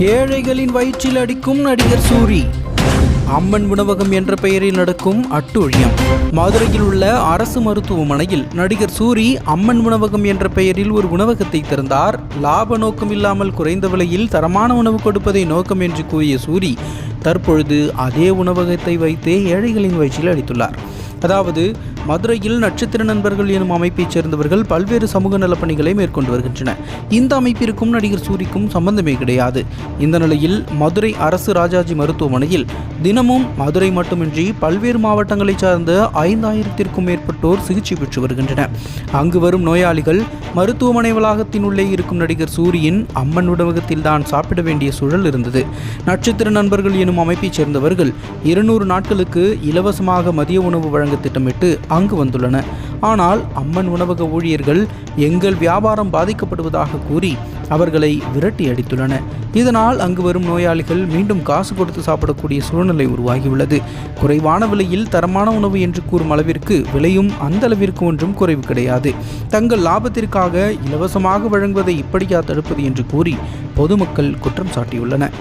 ஏழைகளின் வயிற்றில் அடிக்கும் நடிகர் சூரி. அம்மன் உணவகம் என்ற பெயரில் நடக்கும் அட்டூழியம். மதுரையில் உள்ள அரசு மருத்துவமனையில் நடிகர் சூரி அம்மன் உணவகம் என்ற பெயரில் ஒரு உணவகத்தை திறந்தார். லாப நோக்கம் இல்லாமல் குறைந்த விலையில் தரமான உணவு கொடுப்பதை நோக்கம் என்று கூறிய சூரி தற்பொழுது அதே உணவகத்தை வைத்தே ஏழைகளின் வயிற்றில் அடித்துள்ளார். அதாவது மதுரையில் நட்சத்திர நண்பர்கள் எனும் அமைப்பைச் சேர்ந்தவர்கள் பல்வேறு சமூக நலப்பணிகளை மேற்கொண்டு வருகின்றனர் இந்த அமைப்பிற்கும் நடிகர் சூரிக்கும் சம்பந்தமே கிடையாது. இந்த நிலையில் மதுரை அரசு ராஜாஜி மருத்துவமனையில் தினமும் மதுரை மட்டுமின்றி பல்வேறு மாவட்டங்களைச் சார்ந்த ஐந்தாயிரத்திற்கும் மேற்பட்டோர் சிகிச்சை பெற்று வருகின்றனர். அங்கு வரும் நோயாளிகள் மருத்துவமனை வளாகத்தின் உள்ளே இருக்கும் நடிகர் சூரியின் அம்மன் உணவகத்தில் தான் சாப்பிட வேண்டிய சூழல் இருந்தது. நட்சத்திர நண்பர்கள் எனும் அமைப்பைச் சேர்ந்தவர்கள் இருநூறு நாட்களுக்கு இலவசமாக மதிய உணவு வழங்க திட்டமிட்டு அங்கு வந்துள்ளன ஆனால் அம்மன் உணவக ஊழியர்கள் எங்கள் வியாபாரம் பாதிக்கப்படுவதாக கூறி அவர்களை விரட்டி அடித்துள்ளன இதனால் அங்கு வரும் நோயாளிகள் மீண்டும் காசு கொடுத்து சாப்பிடக்கூடிய சூழ்நிலை உருவாகியுள்ளது. குறைவான விலையில் தரமான உணவு என்று கூறும் அளவிற்கு விலையும் அந்த அளவிற்கு ஒன்றும் குறைவு கிடையாது. தங்கள் லாபத்திற்காக இலவசமாக வழங்குவதை இப்படியா தடுப்பது என்று கூறி பொதுமக்கள் குற்றம் சாட்டியுள்ளனர்.